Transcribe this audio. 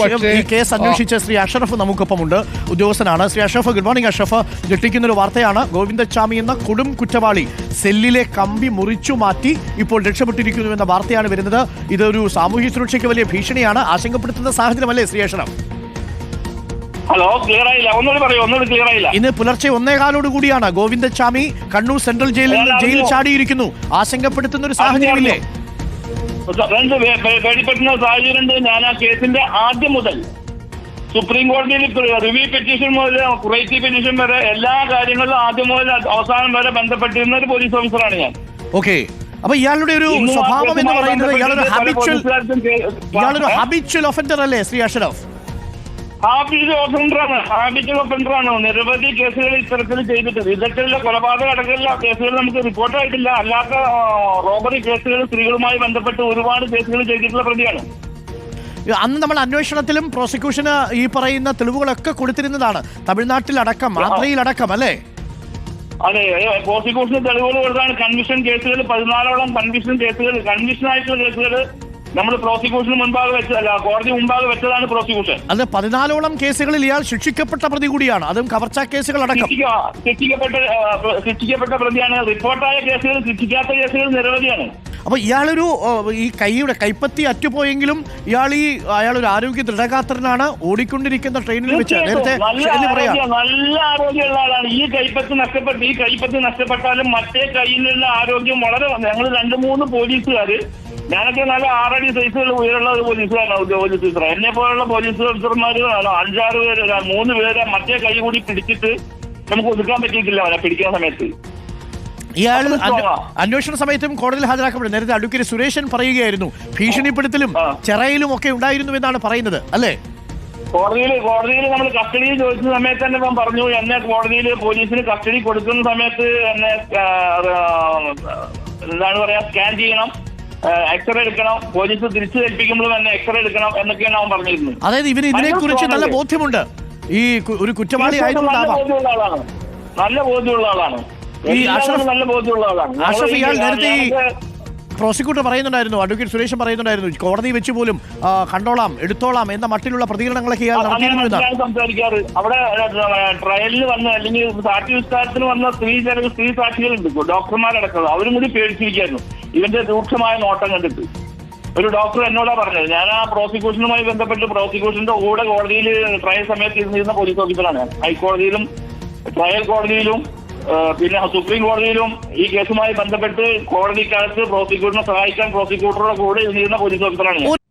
പക്ഷേ, ഈ കേസ് അന്വേഷിച്ച ശ്രീ അഷറഫ് നമുക്കൊപ്പമുണ്ട്. ഉദ്യോഗസ്ഥനാണ്. Shri Ashraf good morning Ashraf. ഞെട്ടിക്കുന്ന ഒരു വാർത്തയാണ്. ഗോവിന്ദച്ചാമി എന്ന കൊടും കുറ്റവാളി സെല്ലിലെ കമ്പി മുറിച്ചു മാറ്റി ഇപ്പോൾ രക്ഷപ്പെട്ടിരിക്കുന്നു എന്ന വാർത്തയാണ് വരുന്നത്. ഇതൊരു സാമൂഹ്യ സുരക്ഷയ്ക്ക് വലിയ ഭീഷണിയാണ്. ആശങ്കപ്പെടുത്തുന്ന സാഹചര്യമല്ലേ ശ്രീ അഷറഫ്? ഹലോ ക്ലിയർ ആയില്ല. ഒന്നുകൂടി പറയൂ ഒന്നുകൂടി ക്ലിയർ ആയില്ല. ഇന്ന് പുലർച്ചെ ഒന്നേകാലോട് കൂടിയാണ് ഗോവിന്ദച്ചാമി കണ്ണൂർ സെൻട്രൽ ജയിലിൽ നിന്ന് ജയിൽ ചാടിയിരിക്കുന്നു. ആശങ്കപ്പെടുത്തുന്ന ഒരു സാഹചര്യമില്ലേ? രണ്ട് പേടിപ്പെടുന്ന സാഹചര്യമുണ്ട്. ഞാൻ ആ കേസിന്റെ ആദ്യം മുതൽ സുപ്രീം കോടതിയിൽ റിവ്യൂ പെറ്റീഷൻ മുതൽ കുറേറ്റീവ് പെറ്റീഷൻ വരെ എല്ലാ കാര്യങ്ങളിലും ആദ്യം മുതൽ അവസാനം വരെ ബന്ധപ്പെട്ടിരുന്ന ഒരു പോലീസ് ഓഫീസറാണ് ഞാൻ. ഓക്കെ. അപ്പൊ ഇയാളുടെ ഒരു സ്വഭാവം എന്ന് പറയുന്നത് ഇയാളൊരു ഹാബിച്വൽ ഇയാളൊരു ഹാബിച്വൽ ഒഫൻഡർ അല്ലേ ശ്രീ അഷറഫ്? ഹാബിറ്റ് ഓഫൻഡറാണ് ഹാബിറ്റ് ഓഫൻഡറാണ് നിരവധി കേസുകൾ ഇത്തരത്തിൽ ചെയ്തിട്ടുണ്ട്. ഇതൊക്കെയുള്ള കൊലപാതക അടക്കമുള്ള കേസുകൾ നമുക്ക് റിപ്പോർട്ടായിട്ടില്ല അല്ലാത്ത റോബറി കേസുകൾ സ്ത്രീകളുമായി ബന്ധപ്പെട്ട് ഒരുപാട് കേസുകൾ ചെയ്തിട്ടുള്ള പ്രതിയാണ്. അന്ന് നമ്മൾ അന്വേഷണത്തിലും പ്രോസിക്യൂഷന് ഈ പറയുന്ന തെളിവുകളൊക്കെ കൊടുത്തിരുന്നതാണ്. തമിഴ്നാട്ടിലടക്കം ആന്ധ്രയിലടക്കം അല്ലേ? അതെ പ്രോസിക്യൂഷന് തെളിവുകൾ കൊടുത്താണ് കൺവിഷൻ കേസുകൾ പതിനാലോളം കൺവിഷൻ കേസുകൾ കൺവിഷൻ ആയിട്ടുള്ള കേസുകൾ നമ്മൾ പ്രോസിക്യൂഷന് മുൻപാകെ വെച്ചതല്ല കോടതി മുൻപാകെ വെച്ചതാണ് പ്രോസിക്യൂഷൻ. അത് പതിനാലോളം കേസുകളിൽ ഇയാൾ ശിക്ഷിക്കപ്പെട്ട പ്രതി കൂടിയാണ്. അതും കവർച്ച കേസുകളടക്കം. അടക്കം ശിക്ഷിക്കപ്പെട്ട ശിക്ഷിക്കപ്പെട്ട പ്രതിയാണ്. റിപ്പോർട്ടായ കേസുകൾ ശിക്ഷിക്കാത്ത കേസുകൾ നിരവധിയാണ്. അപ്പൊ ഇയാളൊരു ഈ കൈയുടെ കൈപ്പത്തി അറ്റുപോയെങ്കിലും ഇയാൾ ഈ അയാൾ ഒരു ആരോഗ്യ ദൃഢഗാത്രനാണ് ഓടിക്കൊണ്ടിരിക്കുന്ന ട്രെയിനിൽ വെച്ച്. നേരത്തെ നല്ല ആരോഗ്യമുള്ള ആളാണ്. ഈ കൈപ്പത്തി നഷ്ടപ്പെട്ട് ഈ കൈപ്പത്തി നഷ്ടപ്പെട്ടാലും മറ്റേ കയ്യിലുള്ള ആരോഗ്യം വളരെ ഞങ്ങൾ രണ്ട് മൂന്ന് പോലീസുകാര് ഞാനൊക്കെ നല്ല ആറടി സൈസുകൾ ഉയരുള്ള ഒരു പോലീസുകാരാണ് പോലീസ് ഓഫീസർ എന്നെ പോലുള്ള പോലീസ് ഓഫീസർമാര് അഞ്ചാറ് പേര് മൂന്ന് പേരെ മറ്റേ കൈ കൂടി പിടിച്ചിട്ട് നമുക്ക് ഒതുക്കാൻ പറ്റിയിട്ടില്ല അവനെ പിടിക്കാൻ സമയത്ത്. ഇയാൾ. അന്വേഷണ സമയത്തും കോടതിയിൽ ഹാജരാക്കപ്പെടും നേരത്തെ അഡ്വക്കേറ്റ് സുരേഷൻ പറയുകയായിരുന്നു. ഭീഷണിപ്പെടുത്തലും. ചെറയിലും ഒക്കെ ഉണ്ടായിരുന്നു എന്നാണ് പറയുന്നത് അല്ലേ? കോടതിയിൽ കോടതിയിൽ നമ്മൾ കസ്റ്റഡിയിൽ ചോദിച്ച സമയത്ത് തന്നെ ഇപ്പം പറഞ്ഞു എന്നെ കോടതിയിൽ പോലീസിന് കസ്റ്റഡി കൊടുക്കുന്ന സമയത്ത് എന്നെ എന്താണ് പറയാ സ്കാൻ ചെയ്യണം. എക്സ്റേ എടുക്കണം. പോലീസ് തിരിച്ചു ഏൽപ്പിക്കുമ്പോൾ തന്നെ എക്സ്റേ എടുക്കണം എന്നൊക്കെയാണ് അവൻ പറഞ്ഞിരുന്നത്. അതായത് ഇവന് ഇതിനെ കുറിച്ച് നല്ല ബോധ്യമുണ്ട്. ഈ കു- ഒരു കുറ്റവാളി നല്ല ആയതുകൊണ്ടാവാം. ബോധ്യമുള്ള ആളാണ്. നല്ല ബോധ്യമുള്ള ആളാണ്. ഈ എല്ലാവരും അഷ്റഫ്- നല്ല ബോധ്യമുള്ള ആളാണ്. അഷ്റഫ് ഇയാൾ നേരത്തെ ഈ ഞങ്ങൾക്ക് പ്രോസിക്യൂട്ടർ പറയുന്നുണ്ടായിരുന്നു അഡ്വക്കേറ്റ് സുരേഷ് പറയുന്നുണ്ടായിരുന്നു കോടതി വെച്ച് പോലും കണ്ടോളാം എടുത്തോളാം എന്ന മട്ടിലുള്ള പ്രതികരണങ്ങളൊക്കെ ഇയാൾ നടത്തിയിരുന്നു സംസാരിക്കാറ്. അവിടെ ട്രയലിൽ വന്ന അല്ലെങ്കിൽ സാക്ഷി വിസ്താരത്തിന് വന്ന സ്ത്രീ ചില സ്ത്രീ സാക്ഷികളുണ്ട്. ഡോക്ടർമാരടക്കം അവരും കൂടി പേടിച്ചിരിക്കായിരുന്നു. ഇവന്റെ രൂക്ഷമായ നോട്ടം കണ്ടിട്ട്. ഒരു ഡോക്ടർ എന്നോടാ പറഞ്ഞത് ഞാൻ ആ പ്രോസിക്യൂഷനുമായി ബന്ധപ്പെട്ട് പ്രോസിക്യൂഷന്റെ കൂടെ കോടതിയിൽ ട്രയൽ സമയത്ത് ഇരുന്നിരുന്ന പോലീസ് ഓഫീസറാണ് ഹൈക്കോടതിയിലും ട്രയൽ കോടതിയിലും പിന്നെ സുപ്രീം കോടതിയിലും ഈ കേസുമായി ബന്ധപ്പെട്ട് കോടതിക്കകത്ത് പ്രോസിക്യൂട്ടറിനെ സഹായിക്കാൻ പ്രോസിക്യൂട്ടറുടെ കൂടെ ഇരുന്നിരുന്ന പോലീസ് ഓഫീസറാണ്